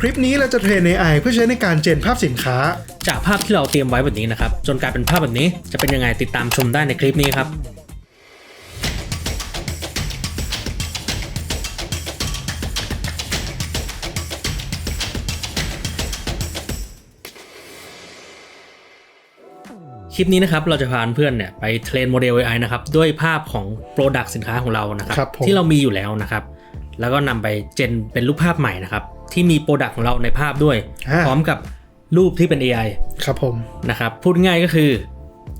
คลิปนี้เราจะเทรน AI เพื่อใช้ในการเจนภาพสินค้า จากภาพที่เราเตรียมไว้แบบนี้นะครับ จนกลายเป็นภาพแบบนี้จะเป็นยังไงติดตามชมได้ในคลิปนี้ครับคลิปนี้นะครับเราจะพาเพื่อนเนี่ยไปเทรนโมเดล AI นะครับด้วยภาพของ Product สินค้าของเรานะครับครับผมที่เรามีอยู่แล้วนะครับ แล้วก็นำไปเจนเป็นรูปภาพใหม่นะครับ ที่มี Product ของเราในภาพด้วยอ่าพร้อมกับรูปที่เป็น AI ครับผมนะครับพูดง่ายก็คือ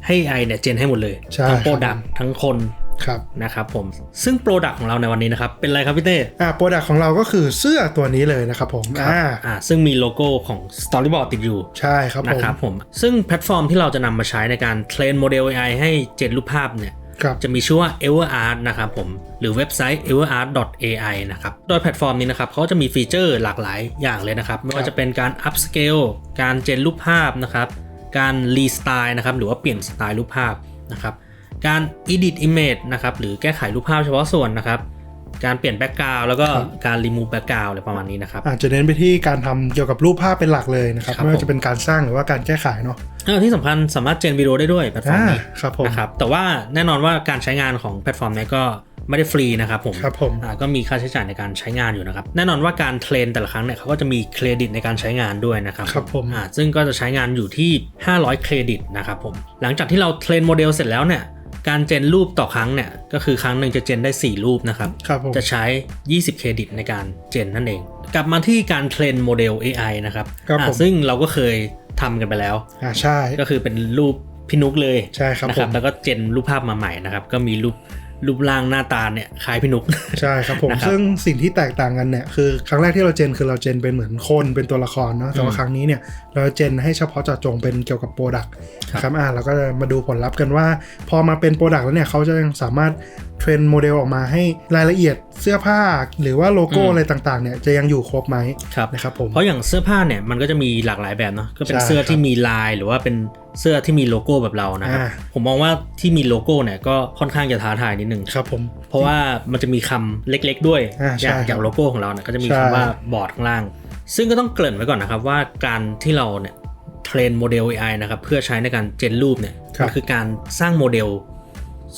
ให้ AI เนี่ยเจนให้หมดเลยใช่ทั้งครับโปรดักทั้งคนครับนะครับผมซึ่งโปรดักของเราในวันนี้นะครับ เป็นอะไรครับพี่เต้อ่าโปรดักของเราก็คือเสื้อตัวนี้เลยนะครับผมอ่าอ่าซึ่งมีโลโก้ของ Storyboard ติดอยู่ ใช่ครับผนะมครับผม ซึ่งแพลตฟอร์มที่เราจะนำมาใช้ในการเทรนโมเดล AI ให้เจนรูปภาพเนี่ยครับ จะมีชื่อว่า Everart นะครับผม หรือเว็บไซต์ everart.ai นะครับ โดยแพลตฟอร์มนี้นะครับเขาจะมีฟีเจอร์หลากหลายอย่างเลยนะครับ ไม่ว่าจะเป็นการ upscale การเจนรูปภาพนะครับ การ restyle นะครับ หรือว่าเปลี่ยนสไตล์รูปภาพนะครับ การ edit image นะครับ หรือแก้ไขรูปภาพเฉพาะส่วนนะครับ การเปลี่ยนแบ็กกราวแล้วก็การ remove background อะไรประมาณนี้นะครับอาจจะเน้นไปที่การทำเกี่ยวกับรูปภาพเป็นหลักเลยนะครับครับไม่ว่าจะเป็นการสร้างหรือว่าการแก้ไขเนาะเออที่สำคัญสามารถเจนวิดีโอได้ด้วยแพลตฟอร์มอ่านี้ครับผมนะครับแต่ว่าแน่นอนว่าการใช้งานของแพลตฟอร์มนี้ก็ไม่ได้ฟรีนะครับผมครับผมอ่าก็มีค่าใช้จ่ายในการใช้งานอยู่นะครับ แน่นอนว่าการเทรนแต่ละครั้งเนี่ยเขาก็จะมีเครดิตในการใช้งานด้วยนะครับครับผมอ่าซึ่งก็จะใช้งานอยู่ที่ 500 เครดิตนะครับผมหลังจากที่เราเทรนโมเดลเสร็จแล้วเนี่ย การเจนรูปต่อครั้งเนี่ยก็คือครั้งหนึ่งจะเจนได้ 4 รูปนะครับครับผมจะใช้ 20 เครดิตในการเจนนั่นเอง กลับมาที่การเทรนโมเดล AI นะครับครับอ่าผมซึ่งเราก็เคยทำกันไปแล้วอ่าใช่ก็คือเป็นรูปพี่นุกเลยใช่ครับนะผครับมแล้วก็เจนรูปภาพมาใหม่นะครับก็มีรูป รูปร่างหน้าตาเนี่ยคล้ายพี่นุกใช่ครับผมนะครับซึ่งสิ่งที่แตกต่างกันเนี่ยคือครั้งแรกที่เราเจนคือเราเจนเป็นเหมือนคนเป็นตัวละครเนาะแต่ว่าอืมครั้งนี้เนี่ยเราเจนให้เฉพาะเจาะจงเป็นเกี่ยวกับโปรดักต์ครับครับอ่าเราก็จะมาดูผลลัพธ์กันว่า พอมาเป็นโปรดักต์แล้วเนี่ยเขาจะยังสามารถเทรนโมเดลออกมาให้รายละเอียดเสื้อผ้าหรือว่าโลโก้อะไรต่างๆเนี่ยจะยังอยู่ครบไหมครับนะครับผมเพราะอย่างเสื้อผ้าเนี่ยมันก็จะมีหลากหลายแบบเนาะก็เป็นใช่เสื้อครับที่มีลายหรือว่าเป็น เสื้อที่มีโลโก้แบบเรานะครับอ่าผมมองว่าที่มีโลโก้เนี่ยก็ค่อนข้างจะท้าทายนิดนึงครับผมเพราะว่ามันจะมีคำเล็กๆด้วยอ่าใช่อย่างครับอย่างโลโก้ของเราเนี่ยก็จะมีใช่คำว่าบอร์ดข้างล่าง ซึ่งก็ต้องเกริ่นไว้ก่อนนะครับว่าการที่เราเนี่ยเทรนโมเดล AI นะครับเพื่อใช้ในการเจนรูปเนี่ยมันคือการสร้างโมเดล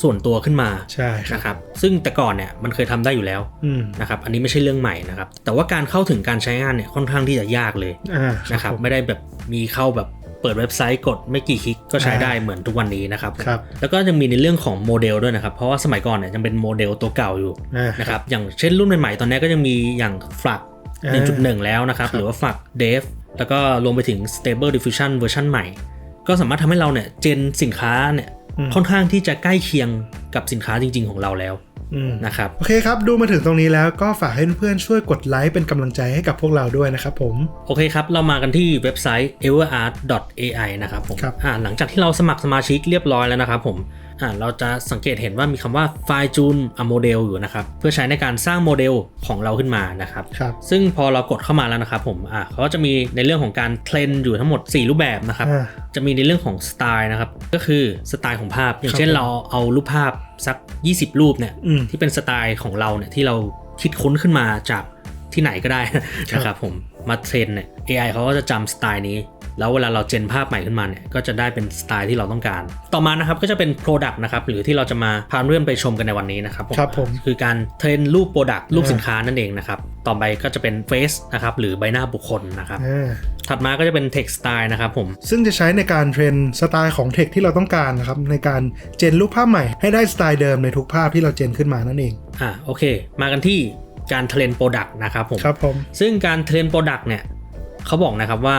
ส่วนตัวขึ้นมาใช่ครับนะครับซึ่งแต่ก่อนเนี่ยมันเคยทำได้อยู่แล้วอืมนะครับอันนี้ไม่ใช่เรื่องใหม่นะครับแต่ว่าการเข้าถึงการใช้งานเนี่ยค่อนข้างที่จะยากเลยอ่านะครับผมไม่ได้แบบมีเข้าแบบ เปิดเว็บไซต์กดไม่กี่คลิกก็ใช้ได้เหมือนทุกวันนี้นะครับครับแล้วก็ยังมีในเรื่องของโมเดลด้วยนะครับ เพราะว่าสมัยก่อนเนี่ยยังเป็นโมเดลตัวเก่าอยู่อ่านะครับอย่างเช่นรุ่นใหม่ๆตอนนี้ก็ยังมีอย่างฝักอ่า1.1 แล้วนะครับครับหรือว่าฝัก Dev แล้วก็รวมไปถึง Stable Diffusion เวอร์ชันใหม่ ก็สามารถทำให้เราเนี่ยเจนสินค้าเนี่ยอืมค่อนข้างที่จะใกล้เคียงกับสินค้าจริง ๆ ของเราแล้วอืม นะครับโอเคครับ ดูมาถึงตรงนี้แล้วก็ฝากให้เพื่อนๆช่วยกดไลค์เป็นกำลังใจให้กับพวกเราด้วยนะครับผม โอเคครับ เรามากันที่เว็บไซต์ everart.ai นะครับผมครับอ่าหลังจากที่เราสมัครสมาชิกเรียบร้อยแล้วนะครับผม อ่าเราจะสังเกตเห็นว่ามีคำว่าไฟล์จูนอะโมเดลอยู่นะครับ เพื่อใช้ในการสร้างโมเดลของเราขึ้นมานะครับ ครับ ซึ่งพอเรากดเข้ามาแล้วนะครับผมอ่าเขาก็จะมีในเรื่องของการเทรนอยู่ทั้งหมด 4 รูปแบบนะครับ อ่า จะมีในเรื่องของสไตล์นะครับ ก็คือสไตล์ของภาพ อย่างเช่นครับผมเราเอารูปภาพสัก 20 รูปเนี่ย อืม ที่เป็นสไตล์ของเราเนี่ยที่เราคิดค้นขึ้นมาจากที่ไหนก็ได้ นะครับผมมาเทรนเนี่ย AI เขาก็จะจำสไตล์นี้ แล้วเวลาเราเจนภาพใหม่ขึ้นมาเนี่ยก็จะได้เป็นสไตล์ที่เราต้องการ ต่อมานะครับก็จะเป็น Product นะครับหรือที่เราจะมาพาเรื่องไปชมกันในวันนี้นะครับผมครับผมคือการเทรนรูป Product รูปสินค้านั่นเองนะครับต่อไปก็จะเป็น Face นะครับหรือใบหน้าบุคคลนะครับอ่าถัดมาก็จะเป็น Text Style นะครับผมซึ่งจะใช้ในการเทรนสไตล์ของเทคที่เราต้องการนะครับในการเจนรูปภาพใหม่ให้ได้สไตล์เดิมในทุกภาพที่เราเจนขึ้นมานั่นเองอ่าโอเค มากันที่การเทรนโปรดักต์นะครับผมครับผมซึ่งการเทรนโปรดักต์เนี่ย เขาบอกนะครับว่า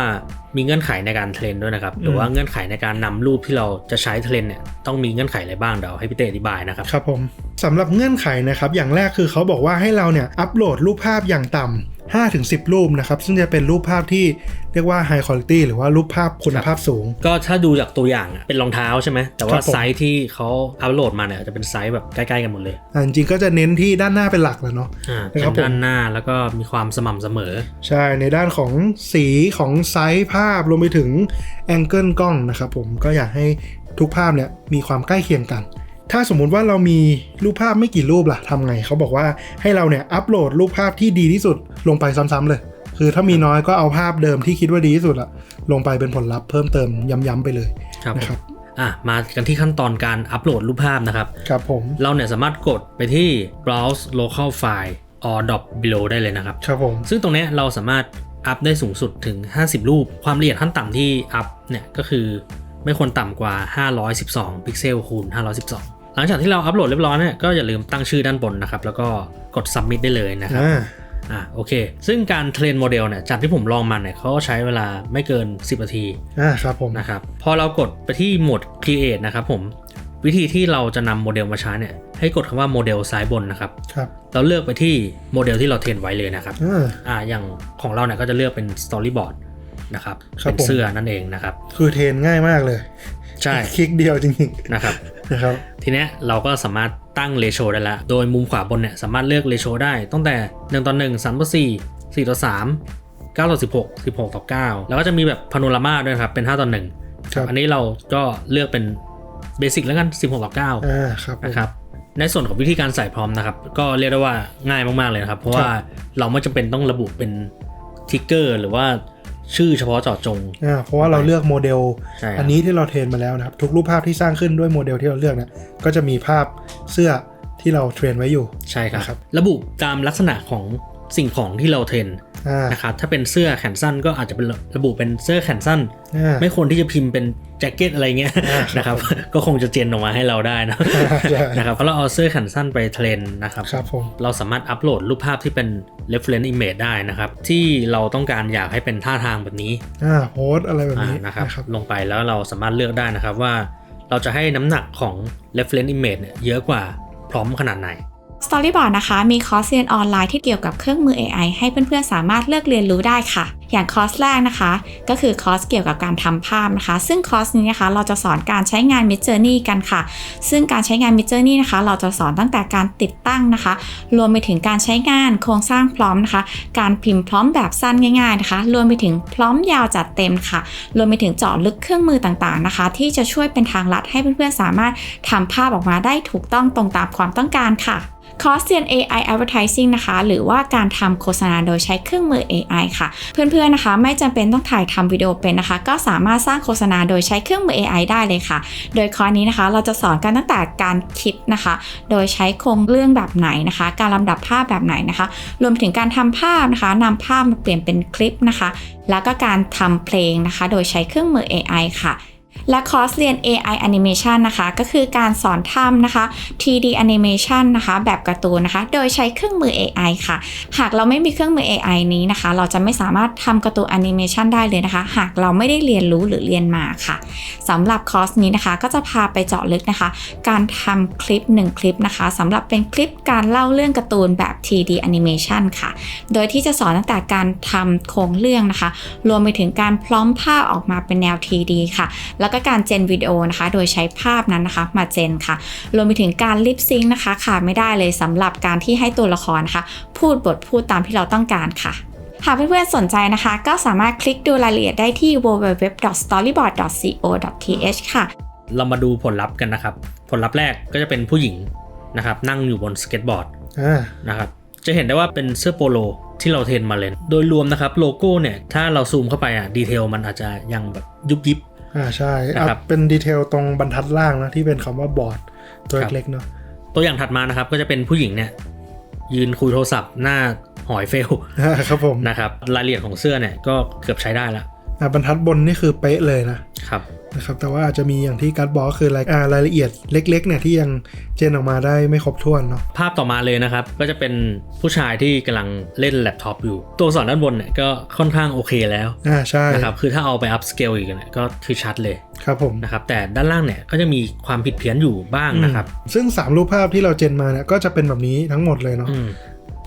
มีเงื่อนไขในการเทรนด้วยนะครับหรือว่าเงื่อนไขในการนำรูปที่เราจะใช้เทรนเนี่ยต้องมีเงื่อนไขอะไรบ้างเดี๋ยวให้พี่เต้อธิบายนะครับครับผมสำหรับเงื่อนไขนะครับอย่างแรกคือเขาบอกว่าให้เราเนี่ยอัปโหลดรูปภาพอย่างต่ำ 5ถึง10 รูปนะครับ ซึ่งจะเป็นรูปภาพที่เรียกว่า High Quality หรือว่ารูปภาพคุณภาพสูง ก็ถ้าดูจากตัวอย่างอะเป็นรองเท้าใช่ไหม แต่คว่ารับผมไซส์ที่เขาอัปโหลดมาเนี่ยจะเป็นไซส์แบบใกล้ๆกันหมดเลยอ่าจริงๆก็จะเน้นที่ด้านหน้าเป็นหลักแหล้วเนาะอ่านะครัเป็บผมนด้านหน้าแล้วก็มีความสม่ำเสมอ ใช่ในด้านของสีของไซส์ภาพรวมไปถึงแองเกิลกล้องนะครับผมก็อยากให้ทุกภาพเนี่ยมีความใกล้เคียงกัน ถ้าสมมุติว่าเรามีรูปภาพไม่กี่รูปล่ะทำไง เขาบอกว่าให้เราเนี่ยอัปโหลดรูปภาพที่ดีที่สุดลงไปซ้ำๆเลย คือถ้ามีน้อยก็เอาภาพเดิมที่คิดว่าดีที่สุดอะลงไปเป็นผลลัพธ์เพิ่มเติมย้ำๆไปเลยครับนะครับอะมากันที่ขั้นตอนการอัปโหลดรูปภาพนะครับ ครับผม เราเนี่ยสามารถกดไปที่ browse local file or drop below ได้เลยนะครับ ครับผม ซึ่งตรงเนี้ยเราสามารถอัพได้สูงสุดถึง 50 รูป ความละเอียดขั้นต่ำที่อัพเนี่ยก็คือไม่ควรต่ำกว่า 512 พิกเซลคูณ512ห ลังจากที่เราอัพโหลดเรียบร้อยเนี่ยก็อย่าลืมตั้งชื่อด้านบนนะครับ แล้วก็กด submit ได้เลยนะครับอ่าอะโอเค ซึ่งการเทรนโมเดลเนี่ยจากที่ผมลองมันเนี่ยเขาก็ใช้เวลาไม่เกิน 10นาทีอ่าครับผมนะครับพอเรากดไปที่โหมด create นะครับผมวิธีที่เราจะนำโมเดลมาใช้เนี่ยให้กดคำว่าโมเดลซ้ายบนนะครับครับ เราเลือกไปที่โมเดลที่เราเทรนไว้เลยนะครับอ่าอ่าอย่างของเราเนี่ยก็จะเลือกเป็น storyboard นะครับครับเป็นผมเสื้อนั่นเองนะครับ คือเทรนง่ายมากเลย ใช่คลิกเดียวจริงนะครับๆนะครับทีเนี้ยเราก็สามารถตั้งเรโชได้แล้วโดยมุมขวาบนเนี่ยสามารถเลือกเรโชได้ตั้งแต่ 1 ต่อ 1 3 ต่อ 4 4 ต่อ 3 9 ต่อ 16 16 ต่อ 9 แล้วก็จะมีแบบพาโนรามาด้วยนะครับเป็น 5 ต่อ1ครับอันนี้เราก็เลือกเป็นเบสิกแล้วกัน 16 ต่อ9อ่าครับผมนะครับในส่วนของวิธีการใส่พร้อมนะครับ ก็เรียกได้ว่าง่ายมาก ๆ เลยนะครับ เพราะว่าเราไม่จำเป็นต้องระบุเป็นทิกเกอร์หรือว่า ชื่อเฉพาะเจาะจงอ่าเพราะว่าเราเลือกโมเดลใช่ครับอันนี้ที่เราเทรนมาแล้วนะครับ ทุกรูปภาพที่สร้างขึ้นด้วยโมเดลที่เราเลือกเนี่ยก็จะมีภาพเสื้อที่เราเทรนไว้อยู่ ใช่ครับนะครับระบุตามลักษณะของ สิ่งของที่เราเทรนอ่านะครับถ้าเป็นเสื้อแขนสั้นก็อาจจะเป็นระบุเป็นเสื้อแขนสั้นอ่าไม่ควรที่จะพิมพ์เป็นแจ็คเก็ตอะไรเงี้ยอ่านะครับ ก็คงจะเจนออกมาให้เราได้นะใช่นะครับเพราะเราเอาเสื้อแขนสั้นไปเทรนนะครับครับผมเราสามารถอัปโหลดรูปภาพที่เป็น reference image ได้นะครับ ที่เราต้องการอยากให้เป็นท่าทางแบบนี้อ่าโพสต์อะไรแบบอ่านี้นะครับนะครับลงไปแล้วเราสามารถเลือกได้นะครับว่า เราจะให้น้ำหนักของ reference image เนี่ยเยอะกว่าพร้อมขนาดไหน Storyboard นะคะ มีคอร์สเรียนออนไลน์ที่เกี่ยวกับเครื่องมือ AI ให้เพื่อนๆ สามารถเลือกเรียนรู้ได้ค่ะ อย่างคอร์สแรกนะคะ ก็คือคอร์สเกี่ยวกับการทำภาพนะคะ ซึ่งคอร์สนี้นะคะ เราจะสอนการใช้งาน Mid Journey กันค่ะ ซึ่งการใช้งาน Mid Journey นะคะ เราจะสอนตั้งแต่การติดตั้งนะคะ รวมไปถึงการใช้งานโครงสร้างพร้อมนะคะ การพิมพ์พร้อมแบบสั้นง่ายๆนะคะ รวมไปถึงพร้อมยาวจัดเต็มค่ะ รวมไปถึงเจาะลึกเครื่องมือต่างๆนะคะ ที่จะช่วยเป็นทางลัดให้เพื่อนๆสามารถทำภาพออกมาได้ถูกต้องตรงตามความต้องการค่ะ คอร์สเรียน AI Advertising นะคะ หรือว่าการทำโฆษณาโดยใช้เครื่องมือ AI ค่ะ เพื่อนๆนะคะ ไม่จำเป็นต้องถ่ายทำวิดีโอเป็นนะคะ ก็สามารถสร้างโฆษณาโดยใช้เครื่องมือ AI ได้เลยค่ะ โดยคอร์สนี้นะคะ เราจะสอนกันตั้งแต่การคิดนะคะ โดยใช้โครงเรื่องแบบไหนนะคะ การลำดับภาพแบบไหนนะคะ รวมถึงการทำภาพนะคะนำภาพมาเปลี่ยนเป็นคลิปนะคะ แล้วก็การทำเพลงนะคะ โดยใช้เครื่องมือ AI ค่ะ และคอร์สเรียน AI Animation นะคะ ก็คือการสอนทำนะคะ 3D Animation นะคะ แบบการ์ตูนนะคะ โดยใช้เครื่องมือ AI ค่ะ หากเราไม่มีเครื่องมือ AI นี้นะคะ เราจะไม่สามารถทำการ์ตูนแอนิเมชันได้เลยนะคะ หากเราไม่ได้เรียนรู้หรือเรียนมาค่ะสำหรับคอร์สนี้นะคะ ก็จะพาไปเจาะลึกนะคะ การทำคลิป 1 คลิปนะคะสำหรับเป็นคลิปการเล่าเรื่องการ์ตูนแบบ 3D Animation ค่ะ โดยที่จะสอนตั้งแต่การทำโครงเรื่องนะคะ รวมไปถึงการพร้อมภาพออกมาเป็นแนว 3D ค่ะ แล้วก็การเจนวิดีโอนะคะ โดยใช้ภาพนั้นนะคะ มาเจนค่ะ รวมไปถึงการลิปซิงค์นะคะขาดไม่ได้เลยสำหรับการที่ให้ตัวละครนะคะพูดบทพูดตามที่เราต้องการค่ะหากเพื่อนๆสนใจนะคะ ก็สามารถคลิกดูรายละเอียดได้ที่ www.storyboard.co.th ค่ะ เรามาดูผลลัพธ์กันนะครับ ผลลัพธ์แรกก็จะเป็นผู้หญิงนะครับ นั่งอยู่บนสเก็ตบอร์ดอ่านะครับจะเห็นได้ว่าเป็นเสื้อโปโลที่เราเทรนมาเลย โดยรวมนะครับโลโก้เนี่ย ถ้าเราซูมเข้าไปอะดีเทลมันอาจจะยังแบบยุบยิบ อ่าใช่นะครับเอาเป็นดีเทลตรงบรรทัดล่างนะที่เป็นคำว่าบอร์ดตัวครับเล็กๆเนาะตัวอย่างถัดมานะครับก็จะเป็นผู้หญิงเนี่ยยืนคุยโทรศัพท์หน้าหอยเฟลอ่าครับผมนะครับรายละเอียดของเสื้อเนี่ยก็เกือบใช้ได้แล้วอ่า บรรทัดบนนี่คือเป๊ะเลยนะครับนะครับ แต่ว่าอาจจะมีอย่างที่การดบอกก็คือรายอ่ารายละเอียดเล็ก ๆ เนี่ยที่ยังเจนออกมาได้ไม่ครบถ้วนเนาะภาพต่อมาเลยนะครับ ก็จะเป็นผู้ชายที่กำลังเล่นแล็ปท็อปอยู่ ตัวอักษรด้านบนเนี่ยก็ค่อนข้างโอเคแล้วอ่าใช่นะครับคือถ้าเอาไปอัพสเกลอีกเนี่ยก็คือชัดเลยครับผมนะครับแต่ด้านล่างเนี่ยก็จะมีความผิดเพี้ยนอยู่บ้างนะครับ ซึ่ง 3 รูปภาพที่เราเจนมาเนี่ยก็จะเป็นแบบนี้ทั้งหมดเลยเนาะอืม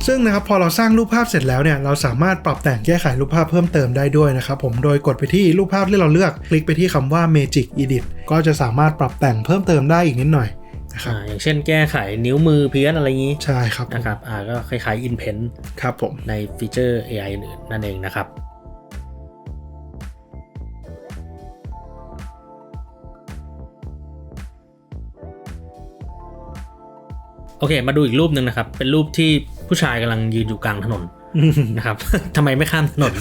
ซึ่งนะครับพอเราสร้างรูปภาพเสร็จแล้วเนี่ยเราสามารถปรับแต่งแก้ไขรูปภาพเพิ่มเติมได้ด้วยนะครับผมโดยกดไปที่รูปภาพที่เราเลือก คลิกไปที่คำว่า Magic Edit ก็จะสามารถปรับแต่งเพิ่มเติมได้อีกนิดหน่อยนะครับอ่าอย่างเช่นแก้ไขนิ้วมือเพี้ยนอะไรอย่างนี้ ใช่ครับผมนะครับอ่าก็คล้ายๆ InPen ครับผมในฟีเจอร์ AI อื่นๆนั่นเองนะครับโอเค มาดูอีกรูปหนึ่งนะครับ เป็นรูปที่ ผู้ชายกำลังยืนอยู่กลางถนนอืมนะครับทำไมไม่ข้ามถนน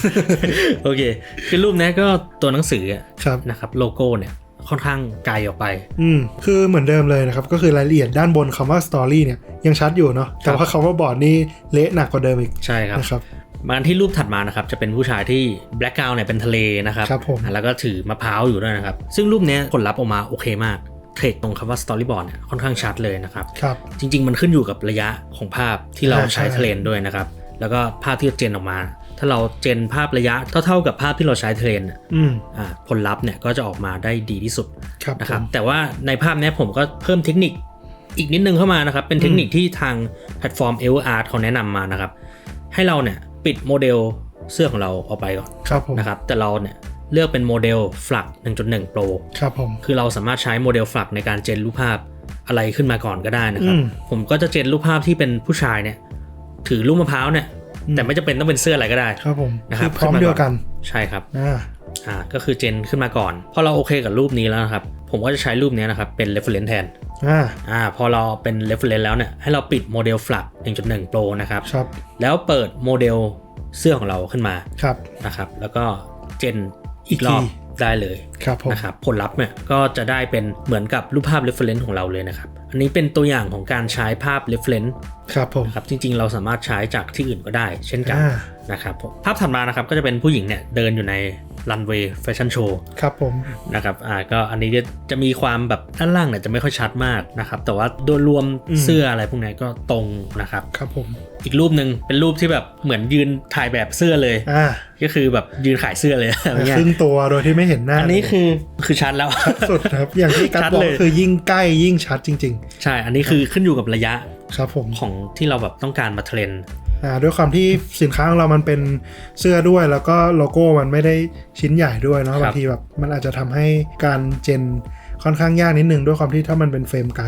โอเค คือรูปเนี้ยก็ตัวหนังสืออะครับนะครับ โลโก้เนี่ยค่อนข้างไกลออกไป อืม คือเหมือนเดิมเลยนะครับ ก็คือรายละเอียดด้านบนคำว่า story เนี่ยยังชัดอยู่เนาะ แต่ว่าคำว่าบอร์ดนี่เละหนักกว่าเดิมอีก ใช่ครับนะครับมาที่รูปถัดมานะครับ จะเป็นผู้ชายที่แบล็กกราวน์เนี่ยเป็นทะเลนะครับครับผมอะแล้วก็ถือมะพร้าวอยู่ด้วยนะครับ ซึ่งรูปเนี้ยผลลัพธ์ออกมาโอเคมาก เทรดตรงคำว่า storyboard เนี่ยค่อนข้างชัดเลยนะครับครับ จริง ๆ มันขึ้นอยู่กับระยะของภาพที่เราอ่าใช่ใช้เทรนด้วยนะครับ แล้วก็ภาพที่เจนออกมา ถ้าเราเจนภาพระยะเท่าๆกับภาพที่เราใช้เทรนเนี่ยอืมอ่าผลลัพธ์เนี่ยก็จะออกมาได้ดีที่สุดครับนะครับผมแต่ว่าในภาพเนี้ยผมก็เพิ่มเทคนิคอีกนิดนึงเข้ามานะครับ เป็นเทคนิคที่ทางแพลตฟอร์ม e v e r Art เขาแนะนำมานะครับ ให้เราเนี่ยปิดโมเดลเสื้อของเราออกไปก่อนครับผมนะครับ แต่เราเนี่ย เลือกเป็นโมเดล Flux 1.1 Pro ครับผม คือเราสามารถใช้โมเดล Flux ในการเจนรูปภาพอะไรขึ้นมาก่อนก็ได้นะครับอืมผมก็จะเจนรูปภาพที่เป็นผู้ชายเนี่ย ถือลูกมะพร้าวเนี่ยอืมแต่ไม่จำเป็นต้องเป็นเสื้ออะไรก็ได้ ครับผมนะครับคือพร้อมเดียวกัน ใช่ครับอ่าอ่าก็คือเจนขึ้นมาก่อน พอเราโอเคกับรูปนี้แล้วนะครับ ผมก็จะใช้รูปนี้นะครับเป็น reference แทนอ่าอ่าพอเราเป็น reference แล้วเนี่ยให้เราปิดโมเดล Flux 1.1 Pro นะครับครับแล้วเปิดโมเดลเสื้อของเราขึ้นมาครับนะครับ แล้วก็เจน อีกรอบอีกทีได้เลยครับผมนะครับผลลัพธ์เนี่ยก็จะได้เป็นเหมือนกับรูปภาพ reference ของเราเลยนะครับ อันนี้เป็นตัวอย่างของการใช้ภาพ reference ครับผมนะครับจริงๆ เราสามารถใช้จากที่อื่นก็ได้ เช่นกันอ่านะครับผมภาพถัดมานะครับก็จะเป็นผู้หญิงเนี่ยเดินอยู่ในรันเวย์แฟชั่นโชว์ครับผมนะครับอ่าก็อันนี้จะจะมีความแบบด้านล่างเนี่ยจะไม่ค่อยชัดมากนะครับ แต่ว่าโดยรวมเสื้ออะไรพวกนี้ก็ตรงนะครับครับผมอีกรูปหนึ่งเป็นรูปที่แบบเหมือนยืนถ่ายแบบเสื้อเลยอ่าก็คือแบบยืนขายเสื้อเลยอะไรเงี้ยครึ่งตัวโดยที่ไม่เห็นหน้าอันนี้คือ คือชัดแล้วสุดครับ อย่างที่กัดชัดบอกเลยคือยิ่งใกล้ยิ่งชัดจริงใช่ อันนี้คือขึ้นอยู่กับระยะๆครับผมของที่เราแบบต้องการมาเทรนอ่าด้วยความที่สินค้าของเรามันเป็นเสื้อด้วย แล้วก็โลโก้มันไม่ได้ชิ้นใหญ่ด้วยเนาะบางทีแบบมันอาจจะทำให้การเจนค่อนข้างยากนิดนึงด้วยความที่ถ้ามันเป็นเฟรมไกล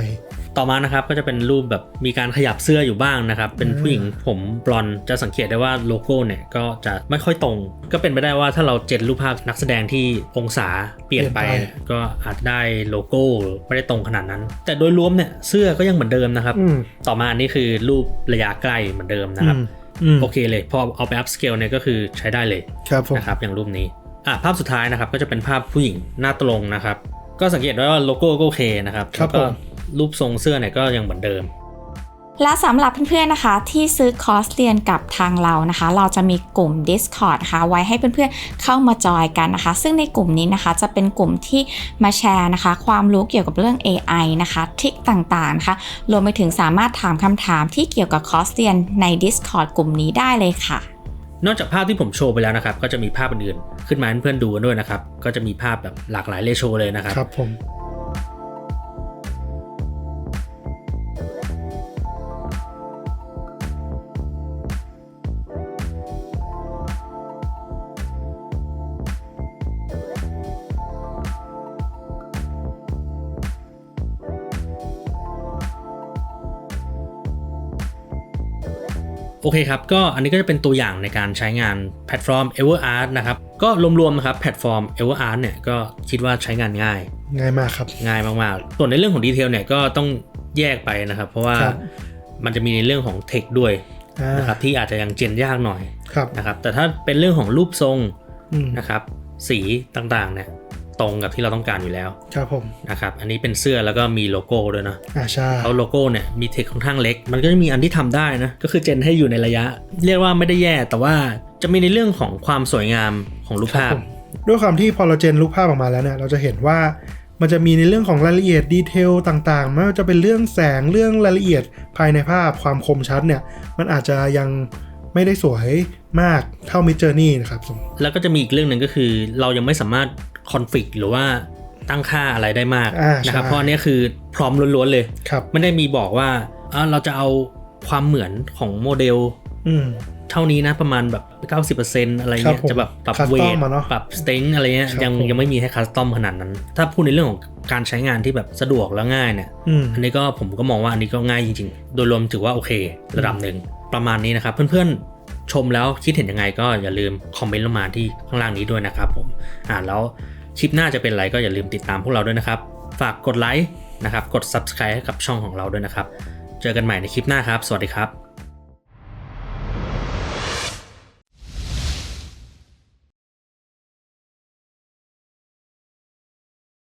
ต่อมานะครับก็จะเป็นรูปแบบมีการขยับเสื้ออยู่บ้างนะครับ เป็นผู้หญิงผมบลอนด์จะสังเกตได้ว่าโลโก้เนี่ยก็จะไม่ค่อยตรง ก็เป็นไปได้ว่าถ้าเราเจนรูปภาพนักแสดงที่องศาเปลี่ยนไปเปลี่ยนไปก็อาจได้โลโก้ไม่ได้ตรงขนาดนั้น แต่โดยรวมเนี่ยเสื้อก็ยังเหมือนเดิมนะครับอืมต่อมาอันนี่คือรูประยะใกล้เหมือนเดิมนะครับอืมอืมโอเคเลยพอเอาไปอัพสเกลเนี่ยก็คือใช้ได้เลยครับผมนะครับอย่างรูปนี้อะภาพสุดท้ายนะครับก็จะเป็นภาพผู้หญิงหน้าตรงนะครับ ก็สังเกตได้ว่าโลโก้ก็โอเคนะครับครับแล้วก็ผม รูปทรงเสื้อเนี่ยก็ยังเหมือนเดิม และสำหรับเพื่อนๆนะคะ ที่ซื้อคอร์สเรียนกับทางเรานะคะ เราจะมีกลุ่ม Discord นะคะไว้ให้เพื่อนๆเข้ามาจอยกันนะคะ ซึ่งในกลุ่มนี้นะคะจะเป็นกลุ่มที่มาแชร์นะคะ ความรู้เกี่ยวกับเรื่อง AI นะคะทริคต่างๆนะคะรวมไปถึงสามารถถามคำถามที่เกี่ยวกับคอร์สเรียนใน Discord กลุ่มนี้ได้เลยค่ะนอกจากภาพที่ผมโชว์ไปแล้วนะครับ ก็จะมีภาพอื่นๆขึ้นมาให้เพื่อนๆดูกันด้วยนะครับ ก็จะมีภาพแบบหลากหลายเลโชเลยนะครับครับผม โอเคครับ ก็อันนี้ก็จะเป็นตัวอย่างในการใช้งานแพลตฟอร์ม EverArt นะครับ ก็รวมๆนะครับแพลตฟอร์ม EverArt เนี่ยก็คิดว่าใช้งานง่าย ง่ายมากครับ ง่ายมากๆ ส่วนในเรื่องของดีเทลเนี่ยก็ต้องแยกไปนะครับ เพราะว่าครับมันจะมีในเรื่องของเทคด้วยอ่านะครับที่อาจจะยังเจนยากหน่อยครับนะครับ แต่ถ้าเป็นเรื่องของรูปทรงอืมนะครับสีต่างๆเนี่ย ตรงกับที่เราต้องการอยู่แล้ว ครับผม นะครับ อันนี้เป็นเสื้อแล้วก็มีโลโก้ด้วยนะอ่าใช่แล้วโลโก้เนี่ยมีเทคค่อนข้างเล็ก มันก็จะมีอันที่ทำได้นะ ก็คือเจนให้อยู่ในระยะ เรียกว่าไม่ได้แย่แต่ว่าจะมีในเรื่องของความสวยงามของรูปครับภาพผมด้วยความที่พอเราเจนรูปภาพออกมาแล้วเนี่ยเราจะเห็นว่ามันจะมีในเรื่องของรายละเอียดดีเทลต่างๆ ไม่ว่าจะเป็นเรื่องแสงเรื่องรายละเอียดภายในภาพความคมชัดเนี่ย มันอาจจะยังไม่ได้สวยมากเท่ามิจเจอร์นี่นะครับผมแล้วก็จะมีอีกเรื่องหนึ่งก็คือ เรายังไม่สามารถ คอนฟิกหรือว่าตั้งค่าอะไรได้มากอ่านะครับใช่เพราะอันนี้คือพร้อมล้วนๆเลยครับไม่ได้มีบอกว่าอ่าเราจะเอาความเหมือนของโมเดลอืมเท่านี้นะประมาณแบบ 90%อะไรเงี้ยครับผมจะแบบปรับ Custom เวทอะเนอะปรับสเต็งอะไรเงี้ยครับยังผมยังไม่มีให้คัสตอมขนาดนั้น ถ้าพูดในเรื่องของการใช้งานที่แบบสะดวกแล้วง่ายเนี่ยอืมอันนี้ก็ผมก็มองว่าอันนี้ก็ง่ายจริงๆ โดยรวมถือว่าโอเค ระดับหนึ่งประมาณนี้นะครับ เพื่อนๆชมแล้วคิดเห็นยังไงก็อย่าลืมคอมเมนต์ลงมาที่ข้างล่างนี้ด้วยนะครับผมอ่าแล้ว คลิปหน้าจะเป็นอะไรก็อย่าลืมติดตามพวกเราด้วยนะครับ ฝากกดไลค์นะครับ กด subscribe ให้กับช่องของเราด้วยนะครับ เจอกันใหม่ในคลิปหน้าครับ สวัสดีครับ